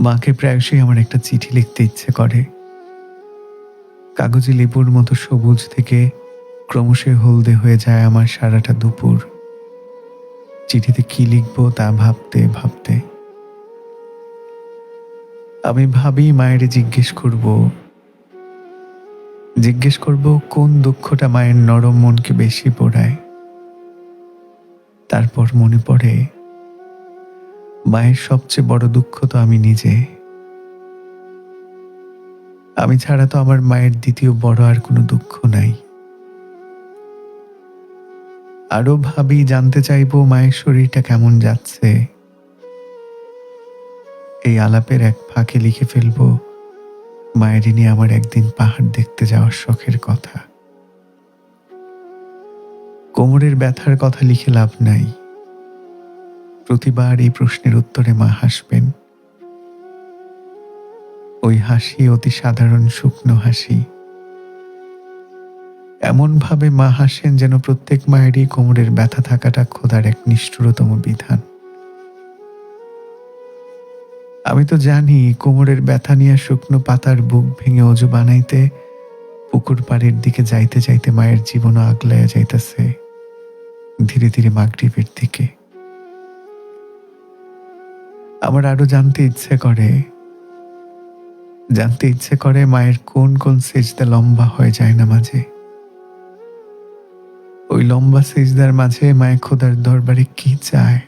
মাকে প্রায়শই আমার একটা চিঠি লিখতে ইচ্ছে করে। কাগজে লেবুর মতো সবুজ থেকে ক্রমশ হলদে হয়ে যায় আমার সারাটা দুপুর। চিঠিতে কি লিখব তা ভাবতে ভাবতে। আমি ভাবি মায়ের জিজ্ঞেস করব। জিজ্ঞেস করব কোন দুঃখটা মায়ের নরম মনকে বেশি পোড়ায়। তারপর মনে পড়ে মায়ের সবচেয়ে বড় দুঃখ তো আমি নিজে। আমি ছাড়া তো আমার মায়ের দ্বিতীয় বড় আর কোনো দুঃখ নাই। আরও ভাবি, জানতে চাইব মায়ের শরীরটা কেমন যাচ্ছে। এই আলাপের এক ফাঁকে লিখে ফেলব, মায়ের নিয়ে আমার একদিন পাহাড় দেখতে যাওয়ার শখের কথা। কোমরের ব্যথার কথা লিখে লাভ নাই। প্রতিবার এই প্রশ্নের উত্তরে মা হাসবেন। ওই হাসি অতি সাধারণ শুকনো হাসি। এমন ভাবে মা হাসেন যেন প্রত্যেক মায়েরই কোমরের ব্যথা থাকাটা খোদার এক নিষ্ঠুরতম বিধান। আমি তো জানি কোমরের ব্যথা নিয়ে শুকনো পাতার বুক ভেঙে অজু বানাইতে পুকুর পাড়ের দিকে যাইতে যাইতে মায়ের জীবনও আগলাইয়া যাইতেছে ধীরে ধীরে মাগরীবের দিকে। আমার আরও জানতে ইচ্ছে করে। জানতে ইচ্ছে করে মায়ের কোন কোন সেজদা লম্বা হয়ে যায় না মাঝে। ওই লম্বা সেজদার মাঝে মায়ের খোদার দরবারে কি চায়?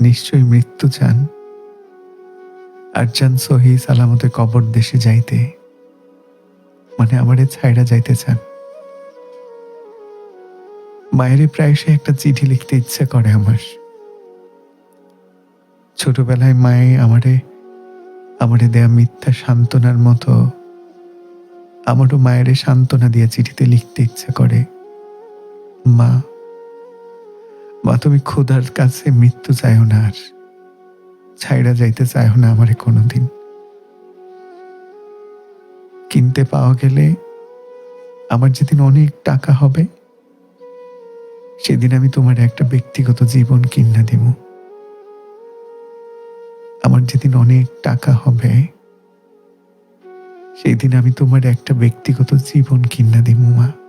নিশ্চয়ই মৃত্যু চান। আর চান সহি সালামতে কবর দেশে যাইতে। মানে আমারে ছাইরা যাইতে চান। মায়েরে প্রায়শই একটা চিঠি লিখতে ইচ্ছে করে আমার। ছোটবেলায় মায়ে আমারে আমারে দেয়া মিথ্যা সান্ত্বনার মতো, আমারও মায়েরে সান্ত্বনা দিয়ে চিঠিতে লিখতে ইচ্ছে করে। মা মা তুমি খোদার কাছে মৃত্যু চাইও না আর ছাইরা যাইতে চাইও না আমারে কোনোদিন। কিনতে পাওয়া গেলে আমার যেদিন অনেক টাকা হবে, সেদিন আমি তোমার একটা ব্যক্তিগত জীবন কিনা দিব আমার যেদিন অনেক টাকা হবে সেই দিন আমি তোমার একটা ব্যক্তিগত জীবন কিনা দিই মা।